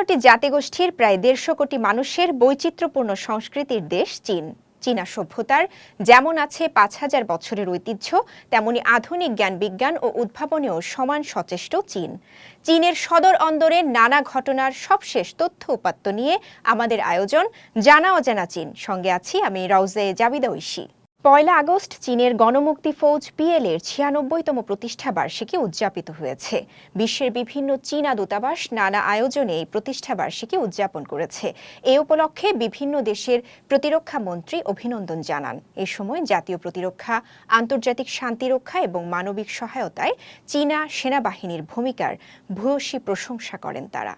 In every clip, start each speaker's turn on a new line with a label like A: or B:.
A: আটান্নটি জাতিগোষ্ঠীর প্রায় দেড়শো কোটি মানুষের বৈচিত্র্যপূর্ণ সংস্কৃতির দেশ চীন। চীনা সভ্যতার যেমন আছে পাঁচ হাজার বছরের ঐতিহ্য, তেমনি আধুনিক জ্ঞান বিজ্ঞান ও উদ্ভাবনেও সমান সচেষ্ট চীন। চীনের সদর অন্দরের নানা ঘটনার সবশেষ তথ্য উপাত্ত নিয়ে আমাদের আয়োজন জানা অজানা চীন। সঙ্গে আছি আমি রাউজে জাবিদা ঐশী। পয়লা আগস্ট চীনের গণমুক্তি ফৌজ পিএল এর ছিয়ানব্বইতম প্রতিষ্ঠা বার্ষিকী উদযাপিত হয়েছে। বিশ্বের বিভিন্ন চীনা দূতাবাস নানা আয়োজনে এই প্রতিষ্ঠা বার্ষিকী উদযাপন করেছে। এ উপলক্ষে বিভিন্ন দেশের প্রতিরক্ষা মন্ত্রী অভিনন্দন জানান। এ সময় জাতীয় প্রতিরক্ষা, আন্তর্জাতিক শান্তিরক্ষা এবং মানবিক সহায়তায় চীনা সেনাবাহিনীর ভূমিকার ভূয়সী প্রশংসা করেন তারা।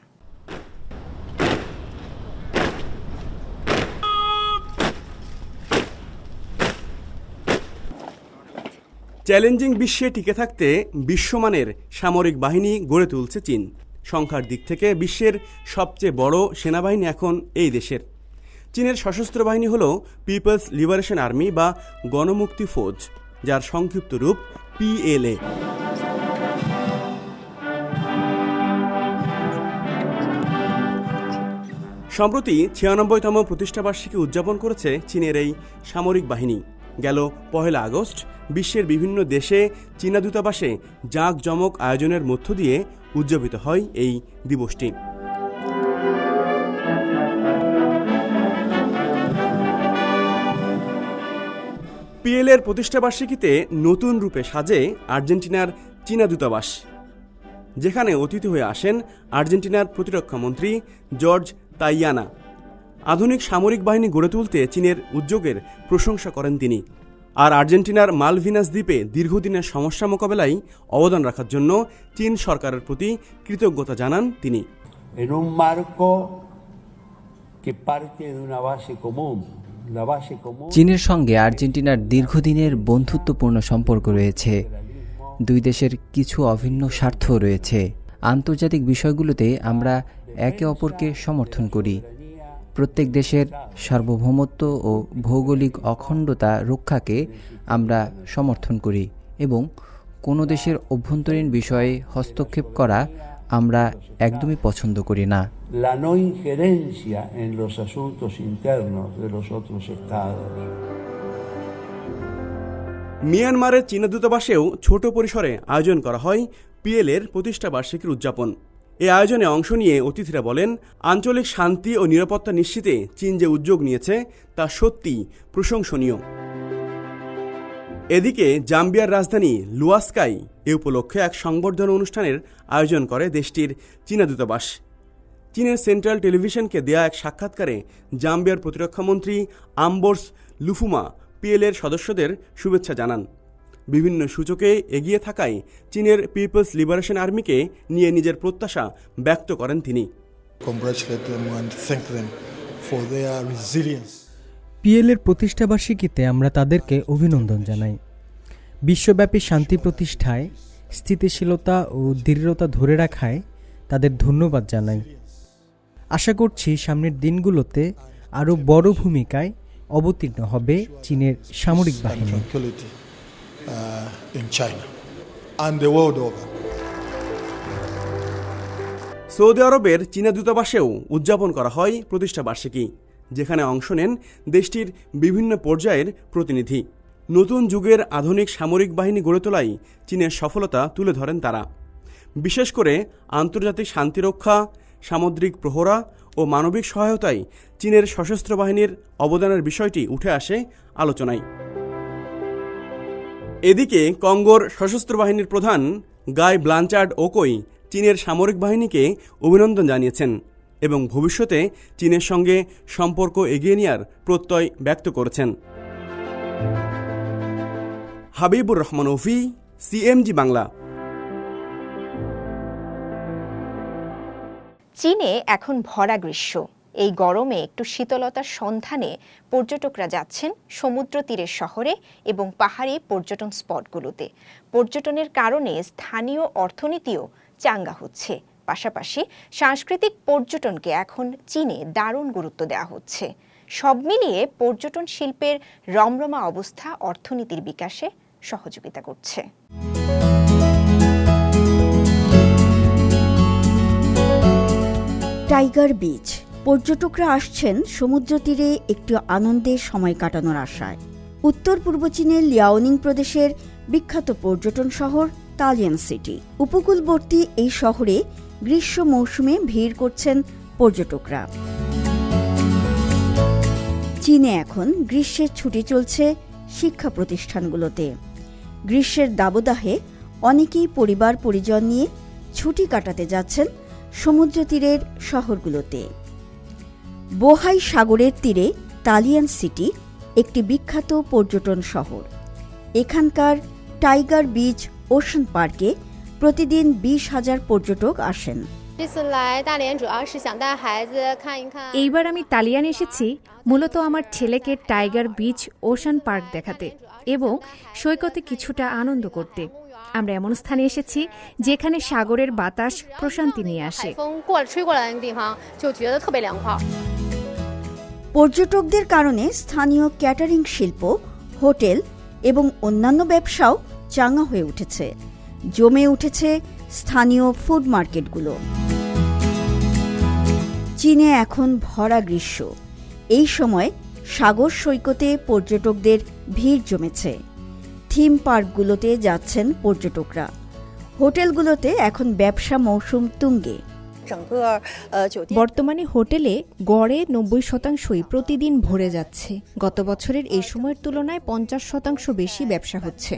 B: চ্যালেঞ্জিং বিশ্বে টিকে থাকতে বিশ্বমানের সামরিক বাহিনী গড়ে তুলছে চীন। সংখ্যার দিক থেকে বিশ্বের সবচেয়ে বড় সেনাবাহিনী এখন এই দেশের। চীনের সশস্ত্র বাহিনী হল পিপলস লিবারেশন আর্মি বা গণমুক্তি ফৌজ, যার সংক্ষিপ্ত রূপ পিএলএ। সম্প্রতি ছিয়ানব্বইতম প্রতিষ্ঠাবার্ষিকী উদযাপন করেছে চীনের এই সামরিক বাহিনী। গেল পহেলা আগস্ট। বিশ্বের বিভিন্ন দেশে চীনা দূতাবাসে জাঁকজমক আয়োজনের মধ্য দিয়ে উদযাপিত হয় এই দিবসটি। পিএলের প্রতিষ্ঠাবার্ষিকীতে নতুন রূপে সাজে আর্জেন্টিনার চীনা দূতাবাস। যেখানে অতিথি হয়ে আসেন আর্জেন্টিনার প্রতিরক্ষা মন্ত্রী জর্জ তাইয়ানা। আধুনিক সামরিক বাহিনী গড়ে তুলতে চীনের উদ্যোগের প্রশংসা করেন তিনি। আর আর্জেন্টিনার মালভিনাস দ্বীপে দীর্ঘদিনের সমস্যা মোকাবেলায় অবদান রাখার জন্য চীন সরকারের প্রতি কৃতজ্ঞতা জানান তিনি।
C: চীনের সঙ্গে আর্জেন্টিনার দীর্ঘদিনের বন্ধুত্বপূর্ণ সম্পর্ক রয়েছে। দুই দেশের কিছু অভিন্ন স্বার্থ রয়েছে। আন্তর্জাতিক বিষয়গুলোতে আমরা একে অপরকে সমর্থন করি। প্রত্যেক দেশের সার্বভৌমত্ব ও ভৌগোলিক অখণ্ডতা রক্ষাকে আমরা সমর্থন করি এবং কোনো দেশের অভ্যন্তরীণ বিষয়ে হস্তক্ষেপ করা আমরা একদমই পছন্দ করি না.
B: মিয়ানমারের চীনা দূতাবাসেও ছোট পরিসরে আয়োজন করা হয় পিএলের প্রতিষ্ঠাবার্ষিকীর উদযাপন এই আয়োজনে অংশ নিয়ে অতিথিরা বলেন, আঞ্চলিক শান্তি ও নিরাপত্তা নিশ্চিতে চীন যে উদ্যোগ নিয়েছে, তা সত্যি প্রশংসনীয়। এদিকে, জাম্বিয়ার রাজধানী লুয়াস্কাই এ উপলক্ষে এক সংবর্ধনা অনুষ্ঠানের আয়োজন করে দেশটির চীনা দূতাবাস। চীনের সেন্ট্রাল টেলিভিশনকে দেয়া এক সাক্ষাৎকারে জাম্বিয়ার প্রতিরক্ষামন্ত্রী আম্বোর্স লুফুমা, পিএলের সদস্যদের শুভেচ্ছা জানান। বিভিন্ন সূচকে এগিয়ে থাকায় চীনের পিপলস লিবারেশন আর্মিকে নিয়ে নিজের প্রত্যাশা ব্যক্ত করেন তিনি.
D: পিএলের প্রতিষ্ঠাবার্ষিকীতে আমরা তাদেরকে অভিনন্দন জানাই। বিশ্বব্যাপী শান্তি প্রতিষ্ঠায় স্থিতিশীলতা ও দৃঢ়তা ধরে রাখায় তাদের ধন্যবাদ জানাই। আশা করছি সামনের দিনগুলোতে আরও বড় ভূমিকায় অবতীর্ণ হবে চীনের সামরিক বাহিনী।
E: Uh, in China and the world over.
B: Saudi আরবের চীনা দূতাবাসেও উদযাপন করা হয় প্রতিষ্ঠা বার্ষিকী যেখানে অংশ নেন দেশটির বিভিন্ন পর্যায়ের প্রতিনিধি। নতুন যুগের আধুনিক সামরিক বাহিনী গড়ে তোলায় চীনের সফলতা তুলে ধরেন তারা। বিশেষ করে আন্তর্জাতিক শান্তিরক্ষা সামুদ্রিক প্রহরা ও মানবিক সহায়তায় চীনের সশস্ত্র বাহিনীর অবদানের বিষয়টি উঠে আসে আলোচনায়। এদিকে কঙ্গোর সশস্ত্র বাহিনীর প্রধান গাই ব্লানচার্ড ওকই চীনের সামরিক বাহিনীকে অভিনন্দন জানিয়েছেন এবং ভবিষ্যতে চীনের সঙ্গে সম্পর্ক এগিয়ে নেওয়ার প্রত্যয় ব্যক্ত করেছেন। হাবিবুর রহমান ওফি, সিএমজি বাংলা।
A: চীনে এখন ভরা গ্রীষ্ম। এই গরমে একটু শীতলতার সন্ধানে পর্যটকরা যাচ্ছেন সমুদ্র তীরের শহরে এবং পাহাড়ি পর্যটন স্পটগুলোতে। পর্যটনের কারণে স্থানীয় অর্থনীতিও চাঙ্গা হচ্ছে। পাশাপাশি সাংস্কৃতিক পর্যটনকে এখন চীনে দারুণ গুরুত্ব দেওয়া হচ্ছে। সব মিলিয়ে পর্যটন শিল্পের রমরমা অবস্থা অর্থনীতির বিকাশে সহযোগিতা করছে।
F: টাইগার বিচ পর্যটকরা আসছেন সমুদ্র তীরে একটু আনন্দের সময় কাটানোর আশায়। উত্তর পূর্ব চীনের লিয়াওনিং প্রদেশের বিখ্যাত পর্যটন শহর তালিয়ান সিটি। উপকূলবর্তী এই শহরে গ্রীষ্ম মৌসুমে ভিড় করছেন পর্যটকরা। চীনে এখন গ্রীষ্মের ছুটি চলছে শিক্ষা প্রতিষ্ঠানগুলোতে। গ্রীষ্মের দাবদাহে অনেকেই পরিবার পরিজন নিয়ে ছুটি কাটাতে যাচ্ছেন সমুদ্র তীরের শহরগুলোতে। বোহাই সাগরের তীরে তালিয়ান সিটি, একটি বিখ্যাত পর্যটন শহর। এখানকার টাইগার বিচ ওশন পার্কে প্রতিদিন বিশ হাজার পর্যটক আসেন।
G: এইবার আমি তালিয়ান এসেছি মূলত আমার ছেলেকে টাইগার বিচ ওশান পার্ক দেখাতে এবং সৈকতে কিছুটা আনন্দ করতে। আমরা এমন স্থানে এসেছি যেখানে সাগরের বাতাস প্রশান্তি নিয়ে আসে।
F: পর্যটকদের কারণে স্থানীয় ক্যাটারিং শিল্প হোটেল এবং অন্যান্য ব্যবসাও চাঙা হয়ে উঠেছে। জমে উঠেছে স্থানীয় ফুড মার্কেটগুলো চীনে এখন ভরা গ্রীষ্ম। এই সময় সাগর সৈকতে পর্যটকদের ভিড় জমেছে। থিম পার্কগুলোতে যাচ্ছেন পর্যটকরা। হোটেলগুলোতে এখন ব্যবসা মৌসুম তুঙ্গে।
A: বর্তমানে হোটেলে গড়ে নব্বই শতাংশই প্রতিদিন ভরে যাচ্ছে। গত বছরের এই সময়ের তুলনায় পঞ্চাশ শতাংশ বেশি ব্যবসা হচ্ছে।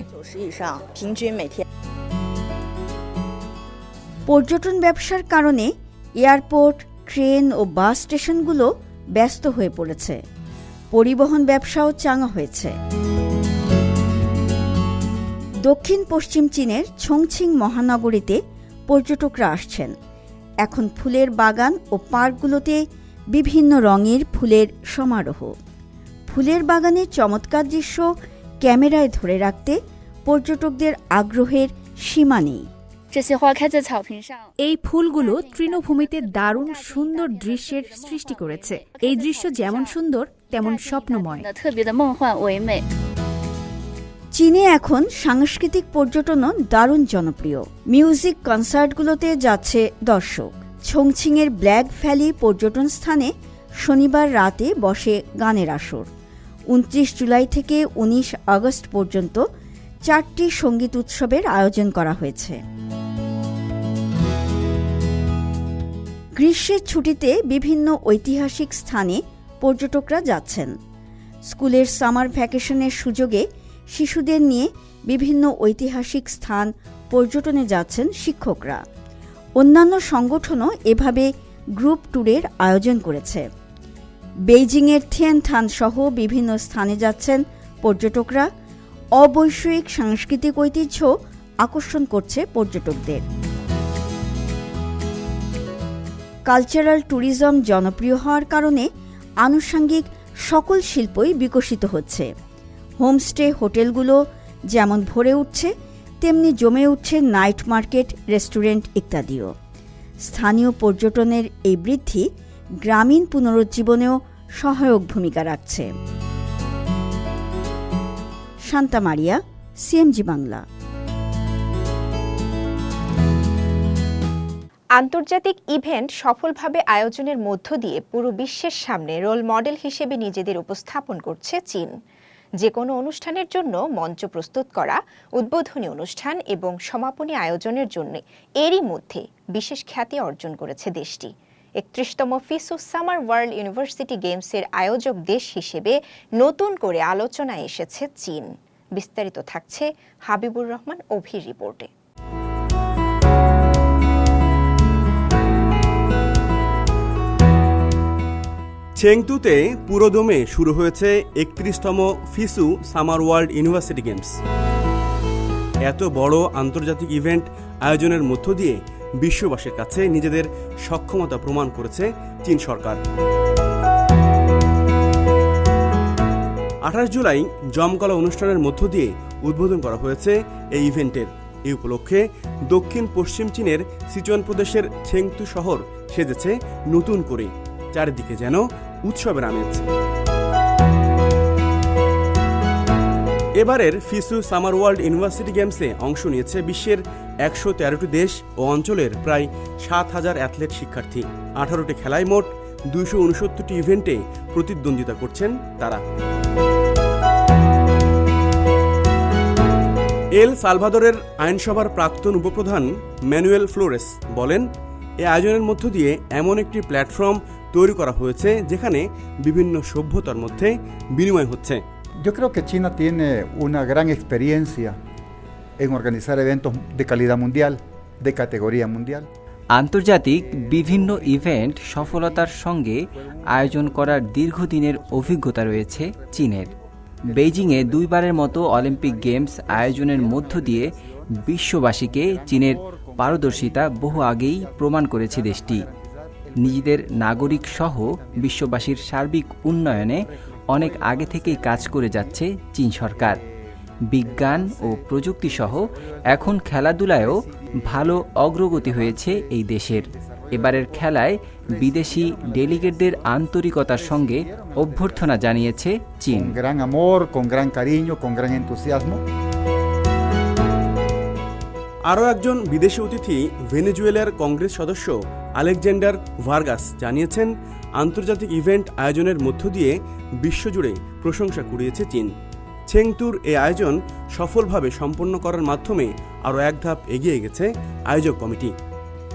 F: পর্যটন ব্যবসার কারণে এয়ারপোর্ট ট্রেন ও বাস স্টেশনগুলো ব্যস্ত হয়ে পড়েছে। পরিবহন ব্যবসাও চাঙা হয়েছে। দক্ষিণ পশ্চিম চীনের ছংছিং মহানগরীতে পর্যটকরা আসছেন। এখন ফুলের বাগান ও পার্কগুলোতে বিভিন্ন রঙের ফুলের সমারোহ। ফুলের বাগানের চমৎকার দৃশ্য ক্যামেরায় ধরে রাখতে পর্যটকদের আগ্রহের সীমা নেই।
G: এই ফুলগুলো তৃণভূমিতে দারুণ সুন্দর দৃশ্যের সৃষ্টি করেছে। এই দৃশ্য যেমন সুন্দর তেমন স্বপ্নময়।
F: চীনে এখন সাংস্কৃতিক পর্যটনও দারুণ জনপ্রিয়। মিউজিক কনসার্টগুলোতে যাচ্ছে দর্শক। ছংছিংয়ের ব্ল্যাক ভ্যালি পর্যটন স্থানে শনিবার রাতে বসে গানের আসর। উনত্রিশ জুলাই থেকে ১৯ আগস্ট পর্যন্ত চারটি সংগীত উৎসবের আয়োজন করা হয়েছে। গ্রীষ্মের ছুটিতে বিভিন্ন ঐতিহাসিক স্থানে পর্যটকরা যাচ্ছেন। স্কুলের সামার ভ্যাকেশনের সুযোগে শিশুদের নিয়ে বিভিন্ন ঐতিহাসিক স্থান পর্যটনে যাচ্ছেন শিক্ষকরা। অন্যান্য সংগঠনও এভাবে গ্রুপ ট্যুরের আয়োজন করেছে। বেইজিংয়ের থিয়েনথান সহ বিভিন্ন স্থানে যাচ্ছেন পর্যটকরা। অবৈষয়িক সাংস্কৃতিক ঐতিহ্য আকর্ষণ করছে পর্যটকদের। কালচারাল ট্যুরিজম জনপ্রিয় হওয়ার কারণে আনুষঙ্গিক সকল শিল্পই বিকশিত হচ্ছে। হোমস্টে হোটেলগুলো যেমন ভরে উঠছে, তেমনি জমে উঠছে নাইট মার্কেট, রেস্টুরেন্ট ইত্যাদিও। স্থানীয় পর্যটনের এই বৃদ্ধি গ্রামীণ পুনরুজ্জীবনেও সহায়ক ভূমিকা রাখছে। শান্তা মারিয়া সিএমজি বাংলা।
A: আন্তর্জাতিক ইভেন্ট সফলভাবে আয়োজনের মধ্য দিয়ে পুরো বিশ্বের সামনে রোল মডেল হিসেবে নিজেদের উপস্থাপন করছে চীন। যে কোনো অনুষ্ঠানের জন্য মঞ্চ প্রস্তুত করা, উদ্বোধনী অনুষ্ঠান এবং সমাপনী আয়োজনের জন্য এরই মধ্যে বিশেষ খ্যাতি অর্জন করেছে দেশটি। একত্রিশতম ফিসু সামার ওয়ার্ল্ড ইউনিভার্সিটি গেমসের আয়োজক দেশ হিসেবে নতুন করে আলোচনায় এসেছে চীন। বিস্তারিত থাকছে হাবিবুর রহমান অভির রিপোর্টে।
B: চেংতুতে পুরোদমে শুরু হয়েছে একত্রিশতম FISU summer world university games. এত বড় আন্তর্জাতিক ইভেন্ট আয়োজনের মধ্য দিয়ে বিশ্ববাসীর কাছে নিজেদের সক্ষমতা প্রমাণ করেছে চীন সরকার। আঠাশ জুলাই জমকলা অনুষ্ঠানের মধ্য দিয়ে উদ্বোধন করা হয়েছে এই ইভেন্টের। এই উপলক্ষে দক্ষিণ পশ্চিম চীনের সিচুয়ান প্রদেশের ছেংতু শহর সেজেছে নতুন করে। চারিদিকে যেন উৎসবের আমেজ এবারের ফিসু সামার ওয়ার্ল্ড ইউনিভার্সিটি গেমসে অংশ নিয়েছে বিশ্বের একশো তেরোটি দেশ ও অঞ্চলের প্রায় সাত হাজার অ্যাথলেট শিক্ষার্থী। আঠারোটি খেলায় মোট দুইশো উনসত্তরটি ইভেন্টে প্রতিদ্বন্দ্বিতা করছেন তারা। এল সালভাদরের আইনসভার প্রাক্তন উপপ্রধান ম্যানুয়েল ফ্লোরেস বলেন, এ আয়োজনের মধ্য দিয়ে এমন একটি প্ল্যাটফর্ম তৈরি করা হয়েছে যেখানে বিভিন্ন সভ্যতার মধ্যে বিনিময় হচ্ছে।
H: Yo creo que China tiene una gran experiencia en organizar eventos de calidad mundial, de categoría mundial.
C: আন্তর্জাতিক বিভিন্ন ইভেন্ট সফলতার সঙ্গে আয়োজন করার দীর্ঘদিনের অভিজ্ঞতা রয়েছে চীনের। বেইজিংয়ে দুইবারের মতো অলিম্পিক গেমস আয়োজনের মধ্য দিয়ে বিশ্ববাসীকে চীনের পারদর্শিতা বহু আগেই প্রমাণ করেছে দেশটি। নিজেদের নাগরিক সহ বিশ্ববাসীর সার্বিক উন্নয়নে অনেক আগে থেকেই কাজ করে যাচ্ছে চীন সরকার। বিজ্ঞান ও প্রযুক্তি সহ এখন খেলাধুলায়ও ভালো অগ্রগতি হয়েছে এই দেশের। এবারের খেলায় বিদেশি ডেলিগেটদের আন্তরিকতার সঙ্গে অভ্যর্থনা জানিয়েছে চীন।
B: আরও একজন বিদেশি অতিথি ভেনেজুয়েলার কংগ্রেস সদস্য আলেকজান্ডার ভার্গাস জানিয়েছেন আন্তর্জাতিক ইভেন্ট আয়োজনের মধ্য দিয়ে বিশ্বজুড়ে প্রশংসা কুড়িয়েছে চীন ছেংতুর এই আয়োজন সফলভাবে সম্পন্ন করার মাধ্যমে আরও এক ধাপ এগিয়ে গেছে আয়োজক committee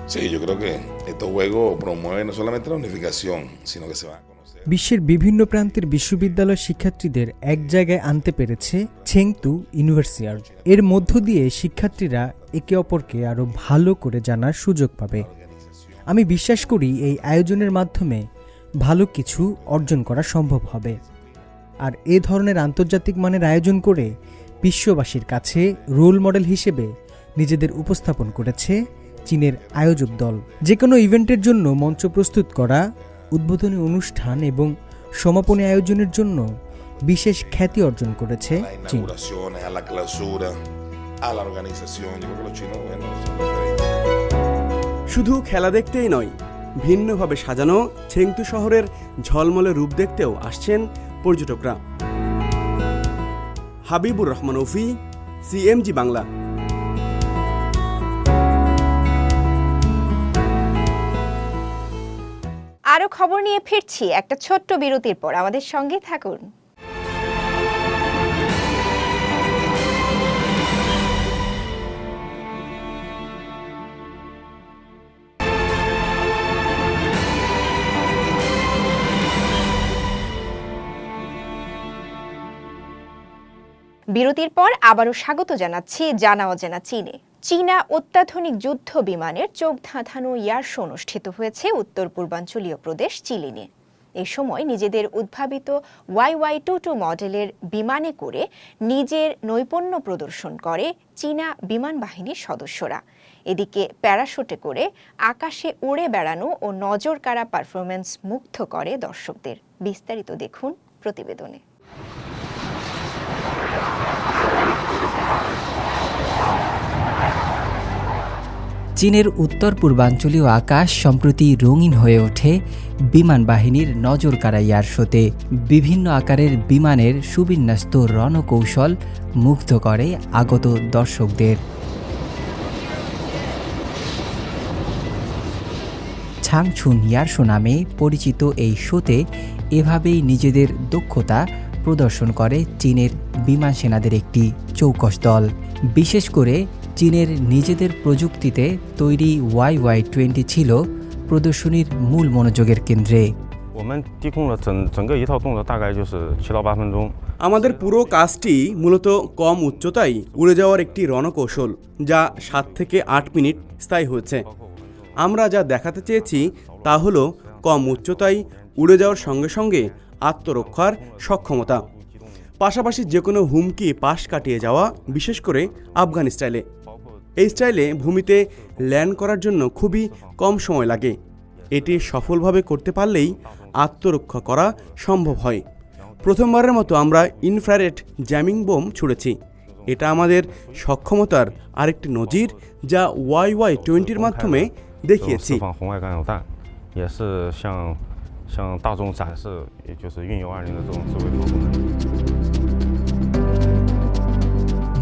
I: Sí, yo creo que estos juegos promueven no solamente la unificación, sino que se van.
D: বিশ্বের বিভিন্ন প্রান্তের বিশ্ববিদ্যালয় শিক্ষার্থীদের এক জায়গায় আনতে পেরেছে ছেংতু ইউনিভার্সিয়ার এর মধ্য দিয়ে শিক্ষার্থীরা একে অপরকে আরও ভালো করে জানার সুযোগ পাবে। আমি বিশ্বাস করি এই আয়োজনের মাধ্যমে ভালো কিছু অর্জন করা সম্ভব হবে। আর এ ধরনের আন্তর্জাতিক মানের আয়োজন করে বিশ্ববাসীর কাছে রোল মডেল হিসেবে নিজেদের উপস্থাপন করেছে চীনের আয়োজক দল। যে কোনো ইভেন্টের জন্য মঞ্চ প্রস্তুত করা উদ্বোধনী অনুষ্ঠান এবং সমাপনী আয়োজনের জন্য বিশেষ খ্যাতি অর্জন করেছে চীন.
B: শুধু খেলা দেখতেই নয় ভিন্নভাবে সাজানো ছেংতু শহরের ঝলমলে রূপ দেখতেও আসছেন পর্যটকরা। হাবিবুর রহমান ওফি সিএমজি বাংলা।
A: আরও খবর নিয়ে ফিরছি একটা ছোট্ট বিরতির পর। আমাদের সঙ্গে থাকুন। বিরতির পর আবারও স্বাগত জানাচ্ছি জানা চীনে। চীনা অত্যাধুনিক যুদ্ধ বিমানের চোখ ধাঁধানো ইয়ার শো অনুষ্ঠিত হয়েছে উত্তর পূর্বাঞ্চলীয় প্রদেশ চিলিনে এ সময় নিজেদের উদ্ভাবিত ওয়াই ওয়াই টু টু মডেলের বিমানে করে নিজের নৈপুণ্য প্রদর্শন করে চীনা বিমান বাহিনীর সদস্যরা। এদিকে প্যারাশুটে করে আকাশে উড়ে বেড়ানো ও নজর কাড়া পারফরমেন্স মুগ্ধ করে দর্শকদের। বিস্তারিত দেখুন প্রতিবেদনে।
C: চীনের উত্তর পূর্বাঞ্চলীয় আকাশ সম্প্রতি রঙিন হয়ে ওঠে। বিমান বাহিনীর নজর কাড়া ইয়ার শোতে বিভিন্ন আকারের বিমানের সুবিন্যস্ত রণকৌশল মুগ্ধ করে আগত দর্শকদের। ছাংছুন ইয়ারশো নামে পরিচিত এই শোতে এভাবেই নিজেদের দক্ষতা প্রদর্শন করে চীনের বিমান সেনাদের একটি চৌকস দল। বিশেষ করে চীনের নিজেদের প্রযুক্তিতে তৈরি ওয়াই ওয়াই টোয়েন্টি ছিল প্রদর্শনীর মূল মনোযোগের কেন্দ্রে।
B: আমাদের পুরো কাজটি মূলত কম উচ্চতায় উড়ে যাওয়ার একটি রণকৌশল, যা সাত থেকে আট মিনিট স্থায়ী হয়েছে। আমরা যা দেখাতে চেয়েছি তা হল কম উচ্চতায় উড়ে যাওয়ার সঙ্গে সঙ্গে আত্মরক্ষার সক্ষমতা। পাশাপাশি যে কোনো হুমকি, পাশ কাটিয়ে যাওয়া, বিশেষ করে আফগানিস্তাইলে এই স্টাইলে ভূমিতে ল্যান্ড করার জন্য খুবই কম সময় লাগে। এটি সফলভাবে করতে পারলেই আত্মরক্ষা করা সম্ভব হয়। প্রথমবারের মতো আমরা ইনফ্রারেড জ্যামিং বোম ছুড়েছি। এটা আমাদের সক্ষমতার আরেকটি নজির যা ওয়াই ওয়াই টোয়েন্টির মাধ্যমে
J: 有
B: দেখিয়েছি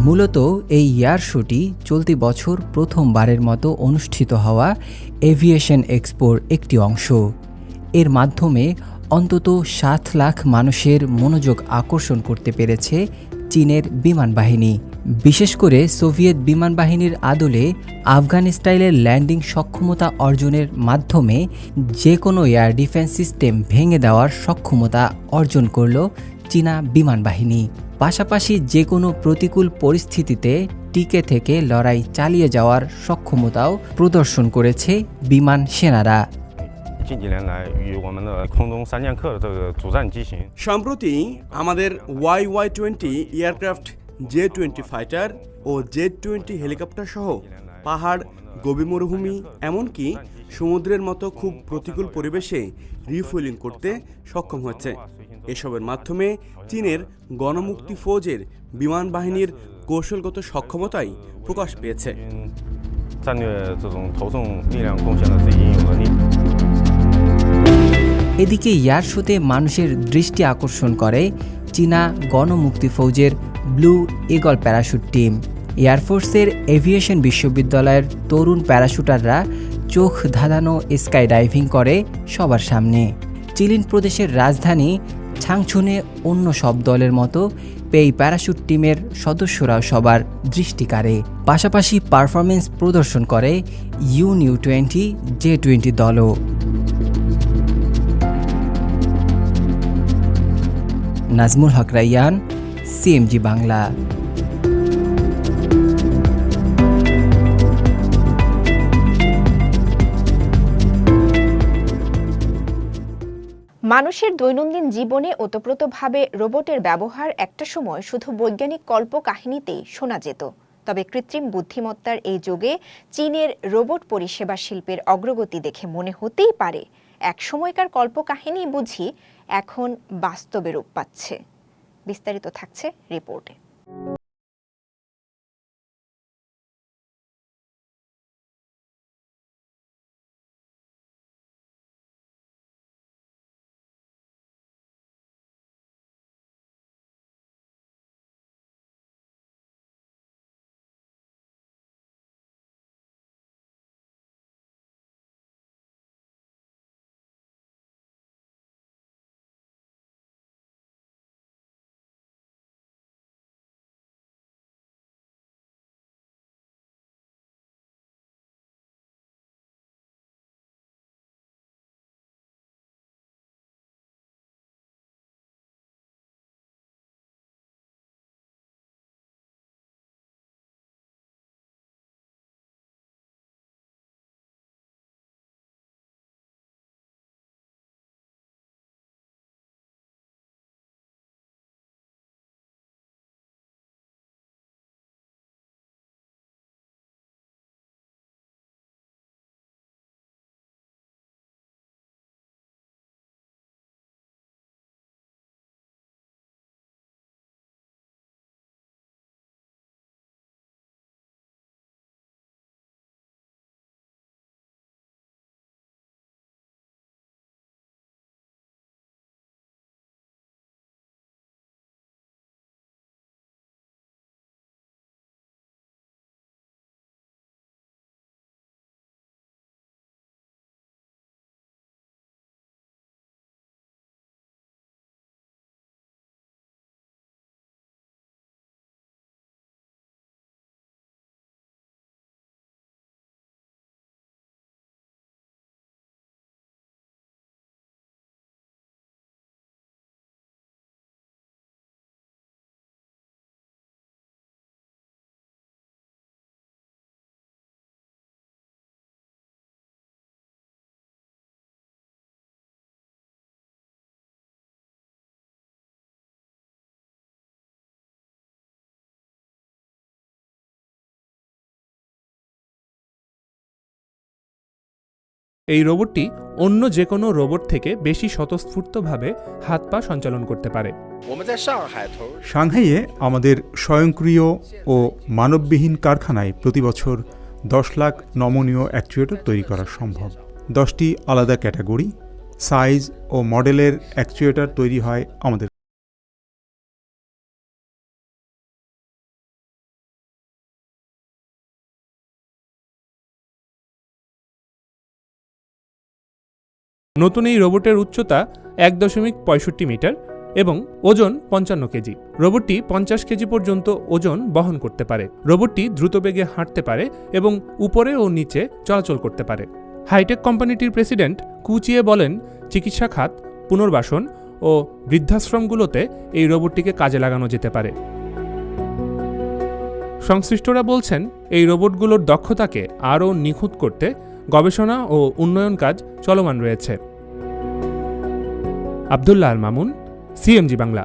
C: মূলত এই এয়ার শোটি চলতি বছর প্রথমবারের মতো অনুষ্ঠিত হওয়া এভিয়েশন এক্সপোর একটি অংশ। এর মাধ্যমে অন্তত সাত লাখ মানুষের মনোযোগ আকর্ষণ করতে পেরেছে চীনের বিমান বাহিনী। বিশেষ করে সোভিয়েত বিমান বাহিনীর আদলে আফগান স্টাইলের ল্যান্ডিং সক্ষমতা অর্জনের মাধ্যমে যে কোনো এয়ার ডিফেন্স সিস্টেম ভেঙে দেওয়ার সক্ষমতা অর্জন করল চীনা বিমান বাহিনী। পাশাপাশি যে কোনো প্রতিকূল পরিস্থিতিতে টিকে থেকে লড়াই চালিয়ে যাওয়ার সক্ষমতাও প্রদর্শন করেছে বিমান সেনারা।
B: সম্প্রতি আমাদের Y Y twenty aircraft J twenty fighter ও জে টোয়েন্টি হেলিকপ্টার সহ পাহাড় গভীর মরুভূমি এমনকি সমুদ্রের মতো খুব প্রতিকূল পরিবেশে রিফুয়েলিং করতে সক্ষম হচ্ছে। এসবের মাধ্যমে চীনের গণমুক্তি ফৌজের বিমান বাহিনীর কৌশলগত সক্ষমতাই প্রকাশ পেয়েছে।
C: এদিকে ইয়ার শোতে মানুষের দৃষ্টি আকর্ষণ করে চীনা গণমুক্তি ফৌজের ব্লু ইগল প্যারাশুট টিম। এয়ারফোর্সের এভিয়েশন বিশ্ববিদ্যালয়ের তরুণ প্যারাশুটাররা চোখ ধাঁধানো স্কাই ডাইভিং করে সবার সামনে। চিলিন প্রদেশের রাজধানী ছাংছুনে অন্য সব দলের মতো পেই প্যারাশুট টিমের সদস্যরাও সবার দৃষ্টি কাড়ে। পাশাপাশি পারফরমেন্স প্রদর্শন করে ইউনিউ টোয়েন্টি জে টোয়েন্টি দলও। নাজমুল হক রাইয়ান, সিএমজি বাংলা।
A: মানুষের দৈনন্দিন জীবনে ওতপ্রোতভাবে রোবটের ব্যবহার একটা সময় শুধু বৈজ্ঞানিক কল্পকাহিনীতেই শোনা যেত। তবে কৃত্রিম বুদ্ধিমত্তার এই যুগে চীনের রোবট পরিষেবা শিল্পের অগ্রগতি দেখে মনে হতেই পারে, এক সময়কার কল্পকাহিনী বুঝি এখন বাস্তবে রূপ পাচ্ছে। বিস্তারিত থাকছে রিপোর্টে।
K: এই রোবটটি অন্য যে কোনো রোবট থেকে বেশি স্বতঃস্ফূর্তভাবে হাত পা সঞ্চালন করতে পারে।
L: সাংহাইয়ে আমাদের স্বয়ংক্রিয় ও মানববিহীন কারখানায় প্রতি বছর দশ লাখ নমনীয় অ্যাকচুয়েটর তৈরি করা সম্ভব। দশটি আলাদা ক্যাটাগরি, সাইজ ও মডেলের অ্যাকচুয়েটর তৈরি হয় আমাদের
K: নতুন এই রোবটের উচ্চতা এক দশমিক পঁয়ষট্টি মিটার এবং ওজন পঞ্চান্ন কেজি। রোবটটি পঞ্চাশ কেজি পর্যন্ত ওজন বহন করতে পারে। রোবটটি দ্রুত বেগে হাঁটতে পারে এবং উপরে ও নিচে চলাচল করতে পারে। হাইটেক কোম্পানিটির প্রেসিডেন্ট কুচিয়ে বলেন, চিকিৎসা খাত, পুনর্বাসন ও বৃদ্ধাশ্রমগুলোতে এই রোবটটিকে কাজে লাগানো যেতে পারে। সংশ্লিষ্টরা বলছেন, এই রোবটগুলোর দক্ষতাকে আরও নিখুঁত করতে গবেষণা ও উন্নয়ন কাজ চলমান রয়েছে। আবদুল্লাহ আল মামুন, সিএমজি বাংলা।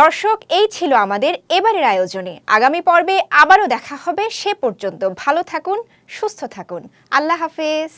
A: দর্শক, এই ছিল আমাদের এবারের আয়োজনে। আগামী পর্বে আবারও দেখা হবে, সে পর্যন্ত ভালো থাকুন, সুস্থ থাকুন। আল্লাহ হাফেজ।